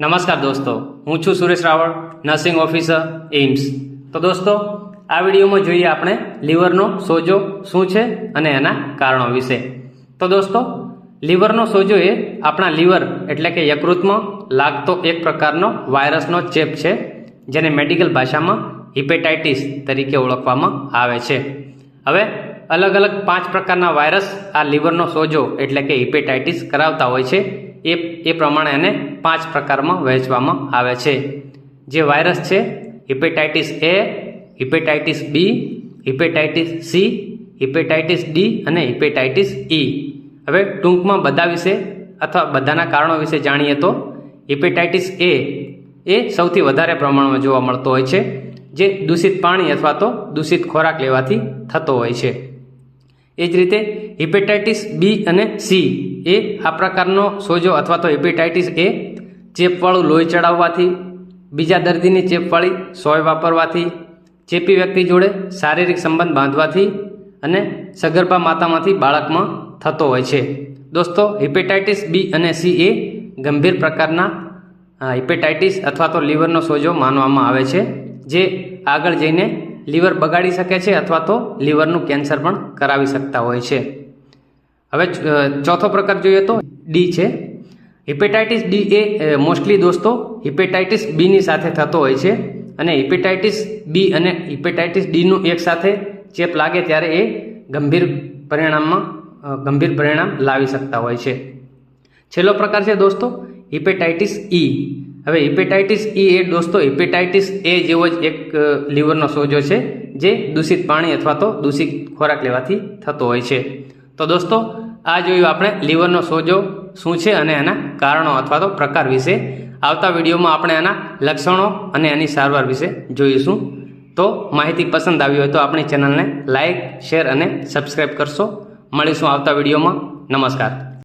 નમસ્કાર દોસ્તો, હું છું Suresh Raval, nursing officer, AIIMS. તો દોસ્તો, આ વિડીયોમાં જોઈએ આપણે લીવરનો સોજો શું છે અને એના કારણો વિશે. તો દોસ્તો, લીવરનો સોજો એ આપણા લીવર એટલે કે યકૃતમાં લાગતો એક પ્રકારનો વાયરસનો ચેપ છે, જેને મેડિકલ ભાષામાં હિપેટાઇટિસ તરીકે ઓળખવામાં આવે છે. હવે, અલગ અલગ પાંચ પ્રકારના વાયરસ આ લીવરનો સોજો એટલે કે હિપેટાઇટિસ કરાવતા હોય છે. એ એ પ્રમાણે એને પાંચ પ્રકારમાં વહેંચવામાં આવે છે. જે વાયરસ છે, hepatitis A, hepatitis B, hepatitis C, hepatitis D અને હિપેટાઇટિસ ઈ. હવે ટૂંકમાં બધા વિશે અથવા બધાના કારણો વિશે જાણીએ તો હિપેટાઇટિસ એ એ સૌથી વધારે પ્રમાણમાં જોવા મળતો હોય છે, જે દૂષિત પાણી અથવા તો દૂષિત ખોરાક લેવાથી થતો હોય છે. એ જ રીતે હિપેટાઇટિસ બી અને સી એ આ પ્રકારનો સોજો અથવા તો હેપેટાઇટિસ એ ચેપવાળું લોહી ચડાવવાથી, બીજા દર્દીની ચેપવાળી સોય વાપરવાથી, ચેપી વ્યક્તિ જોડે શારીરિક સંબંધ બાંધવાથી અને સગર્ભા માતામાંથી બાળકમાં થતો હોય છે. દોસ્તો, હિપેટાઇટિસ બી અને સી એ ગંભીર પ્રકારના હિપેટાઇટિસ અથવા તો લીવરનો સોજો માનવામાં આવે છે, જે આગળ જઈને લીવર બગાડી શકે છે અથવા તો લીવરનું કેન્સર પણ કરાવી શકતા હોય છે. હવે ચોથો પ્રકાર જોઈએ તો ડી છે. હિપેટાઇટિસ ડી એ મોસ્ટલી દોસ્તો હિપેટાઇટિસ બીની સાથે થતો હોય છે અને હિપેટાઇટિસ બી અને હિપેટાઇટિસ ડીનું એકસાથે ચેપ લાગે ત્યારે એ ગંભીર પરિણામમાં ગંભીર પરિણામ લાવી શકતા હોય છે. છેલ્લો પ્રકાર છે દોસ્તો હિપેટાઇટિસ ઈ હવે હિપેટાઇટિસ ઈ એ દોસ્તો હિપેટાઇટિસ એ જેવો જ એક લીવરનો સોજો છે જે દૂષિત પાણી અથવા તો દૂષિત ખોરાક લેવાથી થતો હોય છે. તો દોસ્તો, આ જોયું આપણે લીવરનો સોજો શું છે અને એના કારણો અથવા તો પ્રકાર વિશે. આવતા વિડીયોમાં આપણે એના લક્ષણો અને એની સારવાર વિશે જોઈશું. તો માહિતી પસંદ આવી હોય તો આપણી ચેનલને લાઇક શેર અને સબસ્ક્રાઈબ કરશો. મળીશું આવતા વિડીયોમાં. નમસ્કાર.